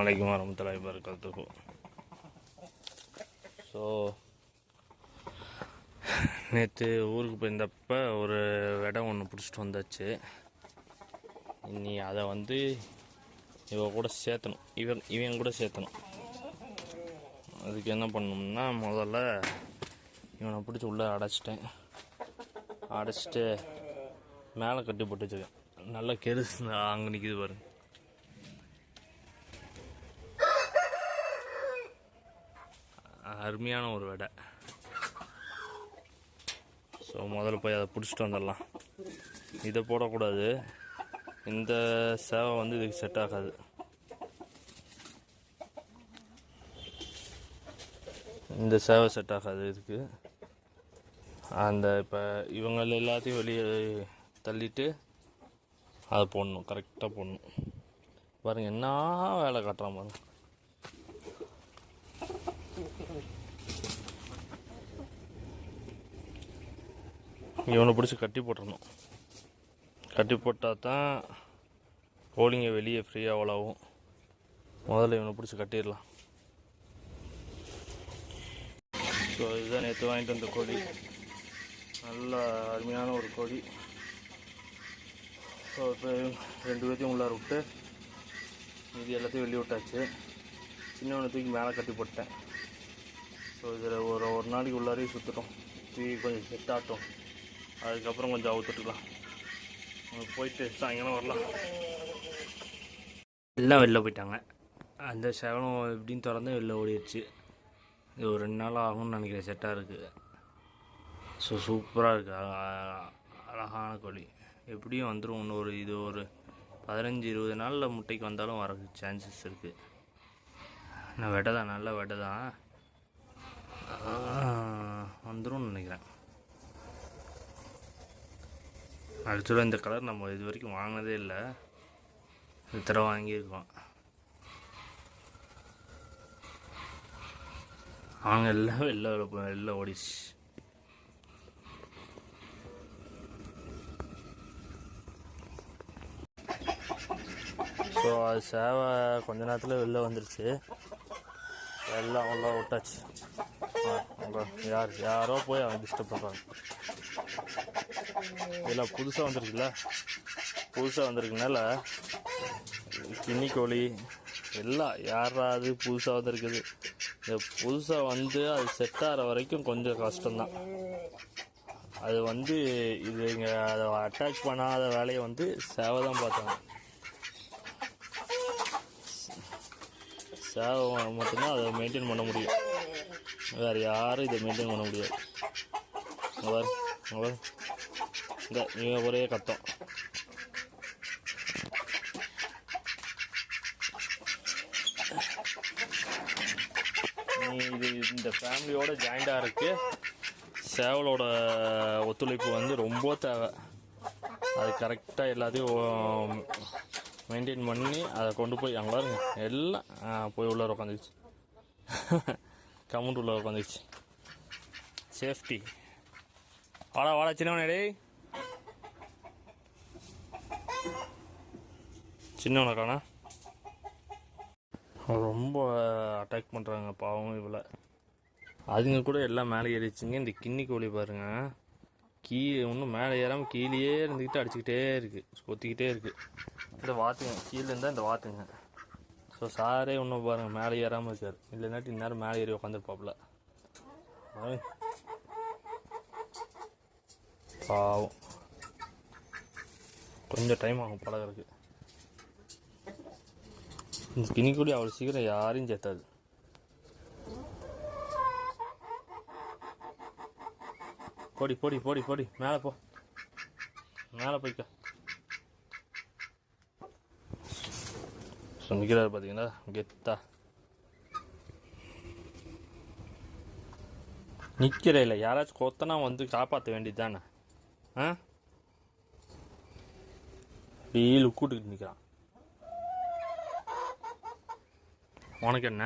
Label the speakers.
Speaker 1: அலைக்கும் வரமத்துலாய் வரகாத்துக்கும் ஸோ நேற்று ஊருக்கு போயிருந்தப்ப ஒரு இடம் ஒன்று பிடிச்சிட்டு வந்தாச்சு. இனி அதை வந்து இவ கூட சேர்த்தணும். இவன் இவன் கூட சேர்த்தணும். அதுக்கு என்ன பண்ணணும்னா முதல்ல இவனை பிடிச்சி உள்ளே அடைச்சிட்டேன். அடைச்சிட்டு மேலே கட்டி போட்டு வச்சுருக்கேன். நல்லா கெருசு அங்கே நிற்கிது பாருங்கள் அருமையான ஒரு வடை. ஸோ முதல்ல போய் அதை பிடிச்சிட்டு வந்துடலாம். இதை போடக்கூடாது. இந்த சேவை வந்து இதுக்கு செட் ஆகாது. இந்த சேவை செட் ஆகாது இதுக்கு. அந்த இப்போ இவங்கள எல்லாத்தையும் வெளியே தள்ளிட்டு அதை போடணும் கரெக்டாக போடணும். பாருங்கள் என்ன வேலை காட்டுறான் பாருங்கள் இவனை பிடிச்சி கட்டி போட்டுடணும் கட்டி போட்டால் தான் கோழிங்க வெளியே ஃப்ரீயாக அவ்வளோவும். முதல்ல இவனை பிடிச்சி கட்டிடலாம். ஸோ இதுதான் நேற்று வாங்கிட்டு வந்த கோழி நல்ல அருமையான ஒரு கோழி ஸோ இப்போ ரெண்டு பேர்த்தையும் உள்ளார விட்டு மீதி எல்லாத்தையும் வெளியே விட்டாச்சு. சின்னவனை தூக்கி மேலே கட்டி போட்டேன் ஸோ இதில் ஒரு ஒரு நாளைக்கு உள்ளாரையும் சுற்றுட்டோம் தூக்கி கொஞ்சம் செட் ஆகட்டும். அதுக்கப்புறம் கொஞ்சம் அவுத்துட்டுக்கலாம். போயிட்டு சாயங்காலம் வரலாம். எல்லாம் வெளில போயிட்டாங்க. அந்த சேவலம் எப்படின்னு திறந்து வெளில ஓடிடுச்சு இது ஒரு ரெண்டு நாள் ஆகும்னு நினைக்கிறேன். செட்டாக இருக்குது ஸோ சூப்பராக இருக்குது அழகான கோழி. எப்படியும் வந்துடும் இன்னொரு இது ஒரு பதினஞ்சு இருபது நாளில் முட்டைக்கு வந்தாலும் வர சான்சஸ் இருக்குது நான் வெடை தான் நல்ல வெடை தான் வந்துடும் நினைக்கிறேன் ஆக்சுவலாக இந்த கலர் நம்ம இது வரைக்கும் வாங்கினதே இல்லை. இந்த தடவை வாங்கியிருக்கோம். அவங்க எல்லாம் வெளில வெளில ஓடிச்சு. ஸோ அது சேவை கொஞ்ச நேரத்தில் வெளில வந்துருச்சு. எல்லாம் உள்ள விட்டாச்சு. யார் யாரோ போய் அவன் டிஸ்டர்ப் பண்ணுறாங்க இதில் புதுசாக வந்துருக்குல்ல. புதுசாக வந்திருக்குனால கிண்ணி கோழி எல்லாம் யாராவது புதுசாக வந்திருக்குது. இந்த புதுசாக வந்து அது செட் ஆகிற வரைக்கும் கொஞ்சம் கஷ்டம்தான். அது வந்து இது இங்கே அதை அட்டாச் பண்ணாத வேலையை வந்து சேவை தான் பார்த்தாங்க. சேவை மட்டும்தான் அதை மெயின்டைன் பண்ண முடியும். வேறு யாரும் இதை மெயின்டைன் பண்ண முடியாது. இங்க பாரு, இந்த இவன் ஒரே கத்தம் இது இந்த ஃபேமிலியோட ஜாயிண்டாக இருக்கு. சேவலோட ஒத்துழைப்பு வந்து ரொம்ப தேவை. அது கரெக்டாக எல்லாத்தையும் மெயின்டைன் பண்ணி அதை கொண்டு போய் அங்கே பாருங்க. எல்லாம் போய் உள்ளே உட்காந்துச்சு கவுண்ட் உள்ளே உட்காந்துச்சு சேஃப்டி வாடா வாடா சின்னவனே டேய். சின்னவனை காணா ரொம்ப அட்டாக் பண்ணுறாங்க பாவம் இவ்வளோ அதுங்க கூட எல்லாம் மேலே ஏறிச்சுங்க இந்த கிண்ணி கோழி பாருங்க. கீழே ஒன்றும் மேலே ஏறாமல் கீழேயே இருந்துக்கிட்டு அடிச்சுக்கிட்டே இருக்குது கொத்திக்கிட்டே இருக்குது இந்த வாத்துங்க. கீழே இருந்தால் இந்த வாத்துங்க. ஸோ சாரே இன்னும் பாருங்கள் மேலே ஏறாமல் இருக்கார். இல்லைனாட்டி இந்நேரம் மேலே ஏறி உட்காந்துருப்பாப்புல பாவம். கொஞ்சம் டைம் ஆகும் பழகிறதுக்கு. இந்த கினிக்குடி அவ்வளோ சீக்கிரம் யாரையும் சேர்த்தாது போடி போடி போடி போடி. மேலே போ. மேலே போய்க்க. ஸோ நிற்கிறாரு கெத்தா. நிற்கிற இல்லை. யாராச்சும் கொத்தனா வந்து காப்பாற்ற வேண்டியது தானே ஆ? அப்படியே லுக்கூட்டுக்கிட்டு நிற்கிறான் உனக்கு என்ன?